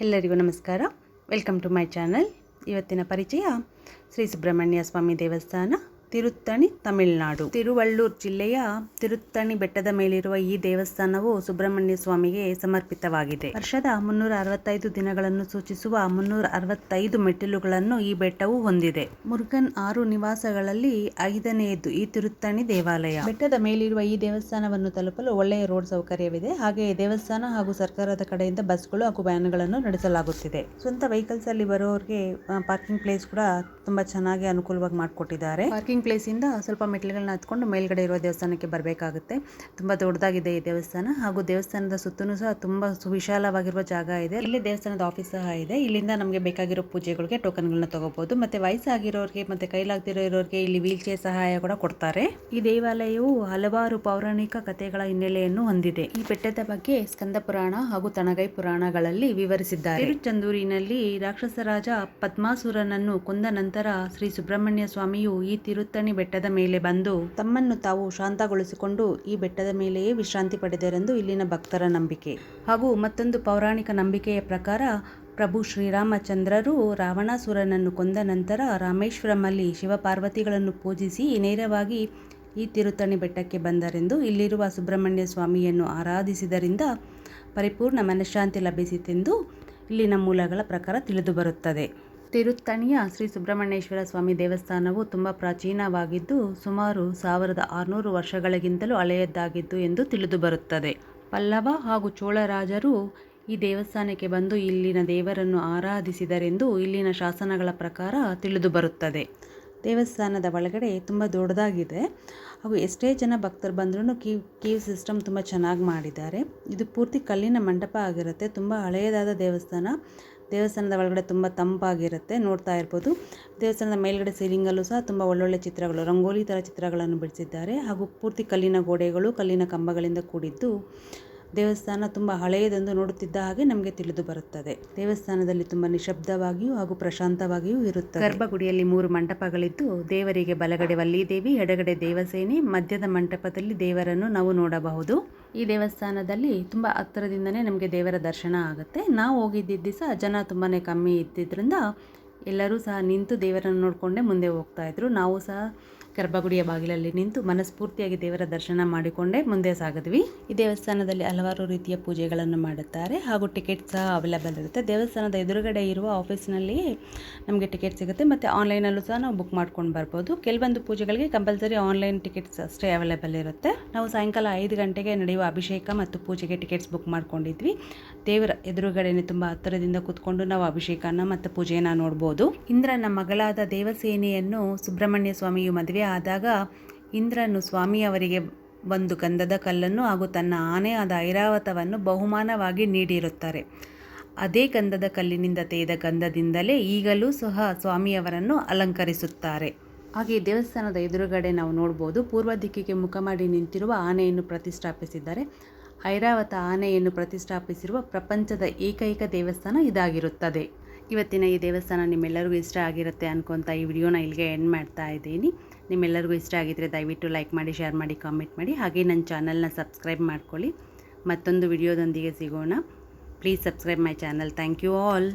ಎಲ್ಲರಿಗೂ ನಮಸ್ಕಾರ. Welcome to my channel ಇವತ್ತಿನ ಪರಿಚಯ ಶ್ರೀ ಸುಬ್ರಹ್ಮಣ್ಯ ಸ್ವಾಮಿ ದೇವಸ್ಥಾನ. ತಿರುತ್ತಣಿ, ತಮಿಳುನಾಡು. ತಿರುವಳ್ಳೂರ್ ಜಿಲ್ಲೆಯ ತಿರುತ್ತಣಿ ಬೆಟ್ಟದ ಮೇಲಿರುವ ಈ ದೇವಸ್ಥಾನವು ಸುಬ್ರಹ್ಮಣ್ಯ ಸ್ವಾಮಿಗೆ ಸಮರ್ಪಿತವಾಗಿದೆ. ವರ್ಷದ ಮುನ್ನೂರ ಅರವತ್ತೈದು ದಿನಗಳನ್ನು ಸೂಚಿಸುವ ಮುನ್ನೂರ ಅರವತ್ತೈದು ಮೆಟ್ಟಿಲುಗಳನ್ನು ಈ ಬೆಟ್ಟವು ಹೊಂದಿದೆ. ಮುರುಗನ್ ಆರು ನಿವಾಸಗಳಲ್ಲಿ ಐದನೆಯದು ಈ ತಿರುತ್ತಣಿ ದೇವಾಲಯ. ಬೆಟ್ಟದ ಮೇಲಿರುವ ಈ ದೇವಸ್ಥಾನವನ್ನು ತಲುಪಲು ಒಳ್ಳೆಯ ರೋಡ್ ಸೌಕರ್ಯವಿದೆ. ಹಾಗೆ ದೇವಸ್ಥಾನ ಹಾಗೂ ಸರ್ಕಾರದ ಕಡೆಯಿಂದ ಬಸ್ಗಳು, ಹಾಗೂ ವ್ಯಾನ್ಗಳನ್ನು ನಡೆಸಲಾಗುತ್ತಿದೆ. ಸ್ವಂತ ವೆಹಿಕಲ್ಸ್ ಅಲ್ಲಿ ಬರೋರಿಗೆ ಪಾರ್ಕಿಂಗ್ ಪ್ಲೇಸ್ ಕೂಡ ತುಂಬಾ ಚೆನ್ನಾಗಿ ಅನುಕೂಲವಾಗಿ ಮಾಡಿಕೊಟ್ಟಿದ್ದಾರೆ. ಪಾರ್ಕಿಂಗ್ ಪ್ಲೇಸ್ ಇಂದ ಸ್ವಲ್ಪ ಮೆಟ್ಟಿಲುಗಳನ್ನ ಹತ್ಕೊಂಡು ಮೇಲ್ಗಡೆ ಇರುವ ದೇವಸ್ಥಾನಕ್ಕೆ ಬರಬೇಕಾಗುತ್ತೆ. ತುಂಬಾ ದೊಡ್ಡದಾಗಿದೆ ಈ ದೇವಸ್ಥಾನ ಹಾಗೂ ದೇವಸ್ಥಾನದ ಸುತ್ತಲೂ ಸಹ ತುಂಬಾ ಸುವಿಶಾಲವಾಗಿರುವ ಜಾಗ ಇದೆ. ಇಲ್ಲಿ ದೇವಸ್ಥಾನದ ಆಫೀಸ್ ಸಹ ಇದೆ. ಇಲ್ಲಿಂದ ನಮಗೆ ಬೇಕಾಗಿರೋ ಪೂಜೆಗಳಿಗೆ ಟೋಕನ್ಗಳನ್ನ ತಗೋಬಹುದು ಮತ್ತೆ ವಯಸ್ಸಾಗಿರೋರಿಗೆ ಮತ್ತೆ ಕೈಲಾಗ್ತಿರೋ ಇರೋರಿಗೆ ಇಲ್ಲಿ ವೀಲ್ ಚೇರ್ ಸಹಾಯ ಕೂಡ ಕೊಡ್ತಾರೆ. ಈ ದೇವಾಲಯವು ಹಲವಾರು ಪೌರಾಣಿಕ ಕಥೆಗಳ ಹಿನ್ನೆಲೆಯನ್ನು ಹೊಂದಿದೆ. ಈ ಬೆಟ್ಟದ ಬಗ್ಗೆ ಸ್ಕಂದ ಪುರಾಣ ಹಾಗೂ ತಣಗೈ ಪುರಾಣಗಳಲ್ಲಿ ವಿವರಿಸಿದ್ದಾರೆ. ತಿರುಚಂದೂರಿನಲ್ಲಿ ರಾಕ್ಷಸರಾಜ ಪದ್ಮಾಸುರನನ್ನು ಕೊಂದ ನಂತರ ಶ್ರೀ ಸುಬ್ರಹ್ಮಣ್ಯ ಸ್ವಾಮಿಯು ಈ ತಿರುತ್ತಣಿ ಬೆಟ್ಟದ ಮೇಲೆ ಬಂದು ತಮ್ಮನ್ನು ತಾವು ಶಾಂತಗೊಳಿಸಿಕೊಂಡು ಈ ಬೆಟ್ಟದ ಮೇಲೆಯೇ ವಿಶ್ರಾಂತಿ ಪಡೆದರೆಂದು ಇಲ್ಲಿನ ಭಕ್ತರ ನಂಬಿಕೆ. ಹಾಗೂ ಮತ್ತೊಂದು ಪೌರಾಣಿಕ ನಂಬಿಕೆಯ ಪ್ರಕಾರ ಪ್ರಭು ಶ್ರೀರಾಮಚಂದ್ರರು ರಾವಣಾಸುರನನ್ನು ಕೊಂದ ನಂತರ ರಾಮೇಶ್ವರಮಲ್ಲಿ ಶಿವಪಾರ್ವತಿಗಳನ್ನು ಪೂಜಿಸಿ ನೇರವಾಗಿ ಈ ತಿರುತಣಿ ಬೆಟ್ಟಕ್ಕೆ ಬಂದರೆಂದು ಇಲ್ಲಿರುವ ಸುಬ್ರಹ್ಮಣ್ಯ ಸ್ವಾಮಿಯನ್ನು ಆರಾಧಿಸಿದರಿಂದ ಪರಿಪೂರ್ಣ ಮನಃಶಾಂತಿ ಲಭಿಸಿತೆಂದು ಇಲ್ಲಿನ ಮೂಲಗಳ ಪ್ರಕಾರ ತಿಳಿದುಬರುತ್ತದೆ ತಿರುತ್ತಣಿಯ ಶ್ರೀ ಸುಬ್ರಹ್ಮಣ್ಯೇಶ್ವರ ಸ್ವಾಮಿ ದೇವಸ್ಥಾನವು ತುಂಬ ಪ್ರಾಚೀನವಾಗಿದ್ದು, ಸುಮಾರು ಸಾವಿರದ ಆರುನೂರು ವರ್ಷಗಳಿಗಿಂತಲೂ ಹಳೆಯದ್ದಾಗಿದ್ದು ಎಂದು ತಿಳಿದುಬರುತ್ತದೆ ಪಲ್ಲವ ಹಾಗೂ ಚೋಳರಾಜರು ಈ ದೇವಸ್ಥಾನಕ್ಕೆ ಬಂದು ಇಲ್ಲಿನ ದೇವರನ್ನು ಆರಾಧಿಸಿದರೆಂದು ಇಲ್ಲಿನ ಶಾಸನಗಳ ಪ್ರಕಾರ ತಿಳಿದುಬರುತ್ತದೆ ದೇವಸ್ಥಾನದ ಒಳಗಡೆ ತುಂಬ ದೊಡ್ಡದಾಗಿದೆ. ಹಾಗೂ ಎಷ್ಟೇ ಜನ ಭಕ್ತರು ಬಂದ್ರೂ ಕೀವ್ ಕೀವ್ ಸಿಸ್ಟಮ್ ತುಂಬ ಚೆನ್ನಾಗಿ ಮಾಡಿದ್ದಾರೆ. ಇದು ಪೂರ್ತಿ ಕಲ್ಲಿನ ಮಂಟಪ ಆಗಿರುತ್ತೆ. ತುಂಬ ಹಳೆಯದಾದ ದೇವಸ್ಥಾನ. ದೇವಸ್ಥಾನದ ಒಳಗಡೆ ತುಂಬ ತಂಪಾಗಿರುತ್ತೆ, ನೋಡ್ತಾ ಇರ್ಬೋದು. ದೇವಸ್ಥಾನದ ಮೇಲ್ಗಡೆ ಸೀಲಿಂಗಲ್ಲೂ ಸಹ ತುಂಬ ಒಳ್ಳೊಳ್ಳೆ ಚಿತ್ರಗಳು, ರಂಗೋಲಿ ಥರ ಚಿತ್ರಗಳನ್ನು ಬಿಡಿಸಿದ್ದಾರೆ. ಹಾಗೂ ಪೂರ್ತಿ ಕಲ್ಲಿನ ಗೋಡೆಗಳು, ಕಲ್ಲಿನ ಕಂಬಗಳಿಂದ ಕೂಡಿದ್ದು ದೇವಸ್ಥಾನ ತುಂಬ ಹಳೆಯದೆಂದು ನೋಡುತ್ತಿದ್ದ ಹಾಗೆ ನಮಗೆ ತಿಳಿದು ಬರುತ್ತದೆ. ದೇವಸ್ಥಾನದಲ್ಲಿ ತುಂಬ ನಿಶಬ್ದವಾಗಿಯೂ ಹಾಗೂ ಪ್ರಶಾಂತವಾಗಿಯೂ ಇರುತ್ತದೆ. ಗರ್ಭಗುಡಿಯಲ್ಲಿ ಮೂರು ಮಂಟಪಗಳಿದ್ದು, ದೇವರಿಗೆ ಬಲಗಡೆ ವಲ್ಲಿದೇವಿ, ಎಡಗಡೆ ದೇವಸೇನೆ, ಮಧ್ಯದ ಮಂಟಪದಲ್ಲಿ ದೇವರನ್ನು ನಾವು ನೋಡಬಹುದು. ಈ ದೇವಸ್ಥಾನದಲ್ಲಿ ತುಂಬ ಹತ್ತಿರದಿಂದನೇ ನಮಗೆ ದೇವರ ದರ್ಶನ ಆಗುತ್ತೆ. ನಾವು ಹೋಗಿದ್ದ ದಿವಸ ಜನ ತುಂಬಾ ಕಮ್ಮಿ ಇದ್ದಿದ್ದರಿಂದ ಎಲ್ಲರೂ ಸಹ ನಿಂತು ದೇವರನ್ನು ನೋಡಿಕೊಂಡೇ ಮುಂದೆ ಹೋಗ್ತಾ ಇದ್ರು. ನಾವು ಸಹ ಗರ್ಭಗುಡಿಯ ಬಾಗಿಲಲ್ಲಿ ನಿಂತು ಮನಸ್ಫೂರ್ತಿಯಾಗಿ ದೇವರ ದರ್ಶನ ಮಾಡಿಕೊಂಡೇ ಮುಂದೆ ಸಾಗಿದ್ವಿ. ಈ ದೇವಸ್ಥಾನದಲ್ಲಿ ಹಲವಾರು ರೀತಿಯ ಪೂಜೆಗಳನ್ನು ಮಾಡುತ್ತಾರೆ ಹಾಗೂ ಟಿಕೆಟ್ ಸಹ ಅವೈಲೇಬಲ್ ಇರುತ್ತೆ. ದೇವಸ್ಥಾನದ ಎದುರುಗಡೆ ಇರುವ ಆಫೀಸ್ನಲ್ಲಿ ನಮಗೆ ಟಿಕೆಟ್ ಸಿಗುತ್ತೆ. ಮತ್ತು ಆನ್ಲೈನಲ್ಲೂ ಸಹ ನಾವು ಬುಕ್ ಮಾಡ್ಕೊಂಡು ಬರ್ಬೋದು. ಕೆಲವೊಂದು ಪೂಜೆಗಳಿಗೆ ಕಂಪಲ್ಸರಿ ಆನ್ಲೈನ್ ಟಿಕೆಟ್ಸ್ ಅಷ್ಟೇ ಅವೈಲೇಬಲ್ ಇರುತ್ತೆ. ನಾವು ಸಾಯಂಕಾಲ ಐದು ಗಂಟೆಗೆ ನಡೆಯುವ ಅಭಿಷೇಕ ಮತ್ತು ಪೂಜೆಗೆ ಟಿಕೆಟ್ಸ್ ಬುಕ್ ಮಾಡ್ಕೊಂಡಿದ್ವಿ. ದೇವರ ಎದುರುಗಡೆನೆ ತುಂಬ ಹತ್ತಿರದಿಂದ ಕೂತ್ಕೊಂಡು ನಾವು ಅಭಿಷೇಕನ ಮತ್ತು ಪೂಜೆಯನ್ನು ನೋಡ್ಬೋದು. ಇಂದ್ರನ ಮಗಳಾದ ದೇವಸೇನೆಯನ್ನು ಸುಬ್ರಹ್ಮಣ್ಯ ಸ್ವಾಮಿಯು ಮದುವೆ ಆದಾಗ ಇಂದ್ರನು ಸ್ವಾಮಿಯವರಿಗೆ ಒಂದು ಗಂಧದ ಕಲ್ಲನ್ನು ಹಾಗೂ ತನ್ನ ಆನೆ ಆದ ಐರಾವತವನ್ನು ಬಹುಮಾನವಾಗಿ ನೀಡಿರುತ್ತಾರೆ. ಅದೇ ಗಂಧದ ಕಲ್ಲಿನಿಂದ ತೆಗೆದ ಗಂಧದಿಂದಲೇ ಈಗಲೂ ಸಹ ಸ್ವಾಮಿಯವರನ್ನು ಅಲಂಕರಿಸುತ್ತಾರೆ. ಹಾಗೆ ದೇವಸ್ಥಾನದ ಎದುರುಗಡೆ ನಾವು ನೋಡ್ಬೋದು, ಪೂರ್ವ ದಿಕ್ಕಿಗೆ ಮುಖ ಮಾಡಿ ನಿಂತಿರುವ ಆನೆಯನ್ನು ಪ್ರತಿಷ್ಠಾಪಿಸಿದ್ದಾರೆ. ಐರಾವತ ಆನೆಯನ್ನು ಪ್ರತಿಷ್ಠಾಪಿಸಿರುವ ಪ್ರಪಂಚದ ಏಕೈಕ ದೇವಸ್ಥಾನ ಇದಾಗಿರುತ್ತದೆ. ಇವತ್ತಿನ ಈ ದೇವಸ್ಥಾನ ನಿಮ್ಮೆಲ್ಲರಿಗೂ ಇಷ್ಟ ಆಗಿರುತ್ತೆ ಅನ್ಕೊತ ಈ ವಿಡಿಯೋನ ಇಲ್ಲಿಗೆ ಎಂಡ್ ಮಾಡ್ತಾ ಇದ್ದೀನಿ. ನಿಮ್ಮೆಲ್ಲರಿಗೂ ಇಷ್ಟ ಆಗಿದ್ದರೆ ದಯವಿಟ್ಟು ಲೈಕ್ ಮಾಡಿ ಶೇರ್ ಮಾಡಿ ಕಾಮೆಂಟ್ ಮಾಡಿ. ಹಾಗೆ ನನ್ನ ಚಾನಲ್ನ ಸಬ್ಸ್ಕ್ರೈಬ್ ಮಾಡ್ಕೊಳ್ಳಿ. ಮತ್ತೊಂದು ವಿಡಿಯೋದೊಂದಿಗೆ ಸಿಗೋಣ. Please subscribe my channel thank you all